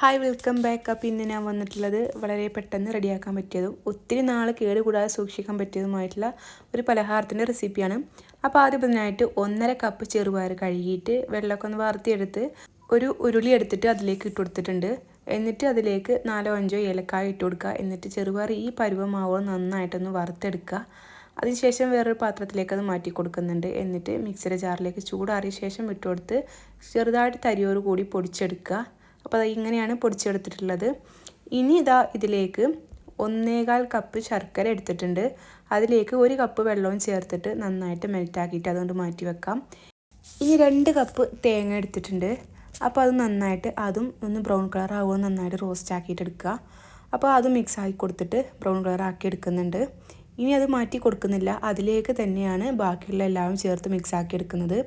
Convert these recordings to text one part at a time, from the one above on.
Hi welcome back up ഇന്ന് ഞാൻ വന്നിട്ടുള്ളത് വളരെ പെട്ടെന്ന് റെഡിയാക്കാൻ പറ്റിയതും ഒത്തിരി നാൾ കേട് കൂടാതെ സൂക്ഷിക്കാൻ പറ്റിയതുമായിട്ടുള്ള ഒരു പലഹാരത്തിന്റെ റെസിപ്പിയാണ്. അപ്പോൾ ആദ്യം ഇതിനായിട്ട് ഒന്നര കപ്പ് ചെറുപയർ കഴുകിയിട്ട് വെള്ളമൊക്കെ ഒന്ന് വാർത്തിയെടുത്ത് ഒരു ഉരുളി എടുത്തിട്ട് അതിലേക്ക് ഇട്ട് കൊടുത്തിട്ടുണ്ട്. എന്നിട്ട് അതിലേക്ക് നാലോ അഞ്ചോ ഏലക്കായ ഇട്ട് കൊടുക്കുക. എന്നിട്ട് ചെറുപയർ ഈ പരുവമാവോ നന്നായിട്ടൊന്ന് വറുത്തെടുക്കുക. അതിനുശേഷം വേറൊരു പാത്രത്തിലേക്ക് അത് മാറ്റി കൊടുക്കുന്നുണ്ട്. എന്നിട്ട് മിക്സിയുടെ ജാറിലേക്ക് ചൂടാറിയ ശേഷം ഇട്ട് കൊടുത്ത് ചെറുതായിട്ട് തരിയോട് കൂടി പൊടിച്ചെടുക്കുക. അപ്പോൾ ഇങ്ങനെയാണ് പൊടിച്ചെടുത്തിട്ടുള്ളത്. ഇനി ഇതാ ഇതിലേക്ക് ഒന്നേകാൽ കപ്പ് ശർക്കര എടുത്തിട്ടുണ്ട്. അതിലേക്ക് ഒരു കപ്പ് വെള്ളവും ചേർത്തിട്ട് നന്നായിട്ട് മെൽറ്റാക്കിയിട്ട് അതുകൊണ്ട് മാറ്റി വെക്കാം. ഇനി രണ്ട് കപ്പ് തേങ്ങ എടുത്തിട്ടുണ്ട്. അപ്പോൾ അത് നന്നായിട്ട് അതും ഒന്ന് ബ്രൗൺ കളർ ആവുമ്പോൾ നന്നായിട്ട് റോസ്റ്റ് ആക്കിയിട്ട് എടുക്കുക. അപ്പോൾ അത് മിക്സ് ആക്കി കൊടുത്തിട്ട് ബ്രൗൺ കളർ ആക്കി എടുക്കുന്നുണ്ട്. ഇനി അത് മാറ്റി കൊടുക്കുന്നില്ല. അതിലേക്ക് തന്നെയാണ് ബാക്കിയുള്ള എല്ലാവരും ചേർത്ത് മിക്സ് ആക്കി എടുക്കുന്നത്.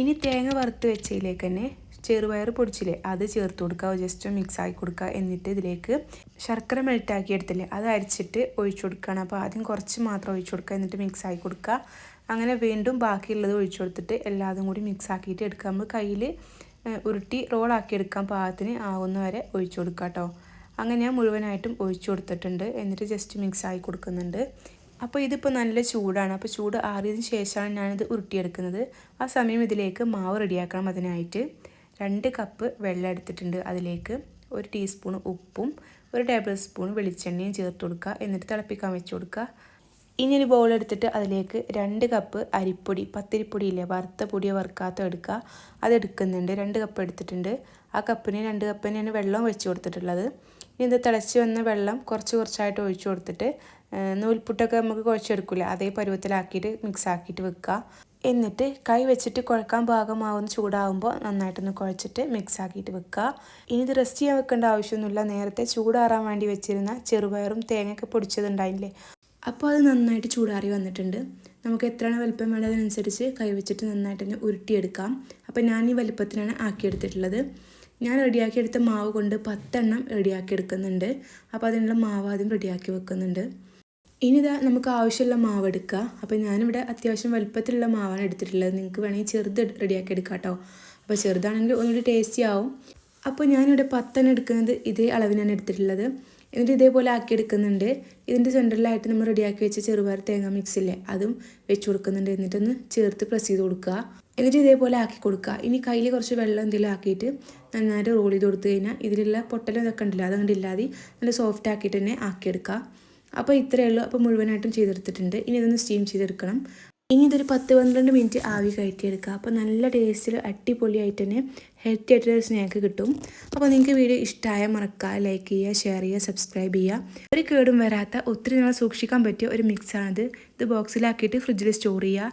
ഇനി തേങ്ങ വറുത്ത് വെച്ചതിലേക്ക് തന്നെ ചെറുപയർ പൊടിച്ചില്ലേ അത് ചേർത്ത് കൊടുക്കുക. ജസ്റ്റ് മിക്സ് ആക്കി കൊടുക്കുക. എന്നിട്ട് ഇതിലേക്ക് ശർക്കര മെൽറ്റാക്കി എടുത്തില്ലേ അത് അരിച്ചിട്ട് ഒഴിച്ചു കൊടുക്കുകയാണ്. അപ്പോൾ ആദ്യം കുറച്ച് മാത്രം ഒഴിച്ചു കൊടുക്കുക. എന്നിട്ട് മിക്സ് ആക്കി കൊടുക്കുക. അങ്ങനെ വീണ്ടും ബാക്കിയുള്ളത് ഒഴിച്ചു കൊടുത്തിട്ട് എല്ലാതും കൂടി മിക്സ് ആക്കിയിട്ട് എടുക്കുക. നമ്മൾ കയ്യിൽ ഉരുട്ടി റോളാക്കി എടുക്കാൻ പാകത്തിന് ആവുന്ന വരെ ഒഴിച്ചു കൊടുക്കുക കേട്ടോ. അങ്ങനെ ഞാൻ മുഴുവനായിട്ടും ഒഴിച്ചു കൊടുത്തിട്ടുണ്ട്. എന്നിട്ട് ജസ്റ്റ് മിക്സ് ആക്കി കൊടുക്കുന്നുണ്ട്. അപ്പോൾ ഇതിപ്പോൾ നല്ല ചൂടാണ്. അപ്പോൾ ചൂട് ആറിയതിന് ശേഷമാണ് ഞാനിത് ഉരുട്ടിയെടുക്കുന്നത്. ആ സമയം ഇതിലേക്ക് മാവ് റെഡിയാക്കണം അതിനായിട്ട്. രണ്ട് കപ്പ് വെള്ളം എടുത്തിട്ടുണ്ട്. അതിലേക്ക് ഒരു ടീസ്പൂൺ ഉപ്പും ഒരു ടേബിൾ സ്പൂൺ വെളിച്ചെണ്ണയും ചേർത്ത് കൊടുക്കുക. എന്നിട്ട് തിളപ്പിക്കാൻ വെച്ച് കൊടുക്കുക. ഇനി ഒരു ബൗൾ എടുത്തിട്ട് അതിലേക്ക് രണ്ട് കപ്പ് അരിപ്പൊടി പത്തിരിപ്പൊടി ഇല്ലേ വറുത്ത പൊടിയോ വറുക്കാത്ത എടുക്കുക. അതെടുക്കുന്നുണ്ട് രണ്ട് കപ്പ് എടുത്തിട്ടുണ്ട്. ആ കപ്പിന് രണ്ട് കപ്പ് കപ്പിനാണ് വെള്ളം ഒഴിച്ചു കൊടുത്തിട്ടുള്ളത്. ഇനി ഇത് തിളച്ച് വന്ന വെള്ളം കുറച്ച് കുറച്ചായിട്ട് ഒഴിച്ചു കൊടുത്തിട്ട് നൂൽപുട്ടൊക്കെ നമുക്ക് കുഴച്ചെടുക്കില്ല അതേ പരുവത്തിലാക്കിയിട്ട് മിക്സ് ആക്കിയിട്ട് വെക്കുക. എന്നിട്ട് കൈ വെച്ചിട്ട് കുഴക്കാൻ പാകമാവുന്ന ചൂടാകുമ്പോൾ നന്നായിട്ടൊന്ന് കുഴച്ചിട്ട് മിക്സ് ആക്കിയിട്ട് വെക്കുക. ഇനി ഇത് റെസ്റ്റ് ചെയ്യാൻ വെക്കേണ്ട ആവശ്യമൊന്നുമില്ല. നേരത്തെ ചൂടാറാൻ വേണ്ടി വെച്ചിരുന്ന ചെറുപയറും തേങ്ങയൊക്കെ പൊടിച്ചതുണ്ടായില്ലേ? അപ്പോൾ അത് നന്നായിട്ട് ചൂടാറി വന്നിട്ടുണ്ട്. നമുക്ക് എത്രയാണ് വലുപ്പം വേണ്ടതിനനുസരിച്ച് കൈ വെച്ചിട്ട് നന്നായിട്ടൊന്ന് ഉരുട്ടിയെടുക്കാം. അപ്പോൾ ഞാൻ ഈ വലുപ്പത്തിനാണ് ആക്കിയെടുത്തിട്ടുള്ളത്. ഞാൻ റെഡിയാക്കിയെടുത്ത മാവ് കൊണ്ട് പത്തെണ്ണം റെഡിയാക്കി എടുക്കുന്നുണ്ട്. അപ്പോൾ അതിനുള്ള മാവ് ആദ്യം റെഡിയാക്കി വെക്കുന്നുണ്ട്. ഇനി ഇതാ നമുക്ക് ആവശ്യമുള്ള മാവ് എടുക്കുക അപ്പോൾ ഞാനിവിടെ അത്യാവശ്യം വലുപ്പത്തിലുള്ള മാവാണ് എടുത്തിട്ടുള്ളത്. നിങ്ങൾക്ക് വേണമെങ്കിൽ ചെറുത് റെഡിയാക്കി എടുക്കാം കേട്ടോ അപ്പോൾ ചെറുതാണെങ്കിൽ ഒന്നുകൂടി ടേസ്റ്റി ആവും. അപ്പോൾ ഞാനിവിടെ പത്തെണ്ണം എടുക്കുന്നത് ഇതേ അളവിനാണ് എടുത്തിട്ടുള്ളത്. എന്നിട്ട് ഇതേപോലെ ആക്കി എടുക്കുന്നുണ്ട്. ഇതിന്റെ സെന്ററിലായിട്ട് നമ്മൾ റെഡിയാക്കി വെച്ച ചെറുപയർ തേങ്ങ മിക്സില്ലേ അതും വെച്ച് കൊടുക്കുന്നുണ്ട്. എന്നിട്ടൊന്ന് ചേർത്ത് പ്രസ് ചെയ്ത് കൊടുക്കുക. എന്നിട്ട് ഇതേപോലെ ആക്കി കൊടുക്കുക. ഇനി കയ്യിൽ കുറച്ച് വെള്ളം എന്തെങ്കിലും ആക്കിയിട്ട് നന്നായിട്ട് റോൾ ചെയ്ത് കൊടുത്തു കഴിഞ്ഞാൽ ഇതിലുള്ള പൊട്ടലും ഇതൊക്കെ ഉണ്ടല്ലോ അതുകൊണ്ട് ഇല്ലാതെ നല്ല സോഫ്റ്റ് ആക്കിയിട്ട് തന്നെ ആക്കിയെടുക്കുക അപ്പോൾ ഇത്രയേ ഉള്ളൂ. അപ്പോൾ മുഴുവനായിട്ടും ചെയ്തെടുത്തിട്ടുണ്ട്. ഇനി ഇതൊന്ന് സ്റ്റീം ചെയ്തെടുക്കണം. ഇനി ഇതൊരു പത്ത് പന്ത്രണ്ട് മിനിറ്റ് ആവി കയറ്റിയെടുക്കുക അപ്പോൾ നല്ല ടേസ്റ്റിൽ അടിപൊളിയായിട്ട് തന്നെ ഹെൽത്തി ആയിട്ടൊരു സ്നാക്ക് കിട്ടും. അപ്പോൾ നിങ്ങൾക്ക് വീഡിയോ ഇഷ്ടമായ മറക്കുക ലൈക്ക് ചെയ്യുക ഷെയർ ചെയ്യുക സബ്സ്ക്രൈബ് ചെയ്യുക. ഒരു കേടും വരാത്ത ഒത്തിരി നാൾ സൂക്ഷിക്കാൻ പറ്റിയ ഒരു മിക്സാണിത് ഇത് ബോക്സിലാക്കിയിട്ട് ഫ്രിഡ്ജിൽ സ്റ്റോർ ചെയ്യുക.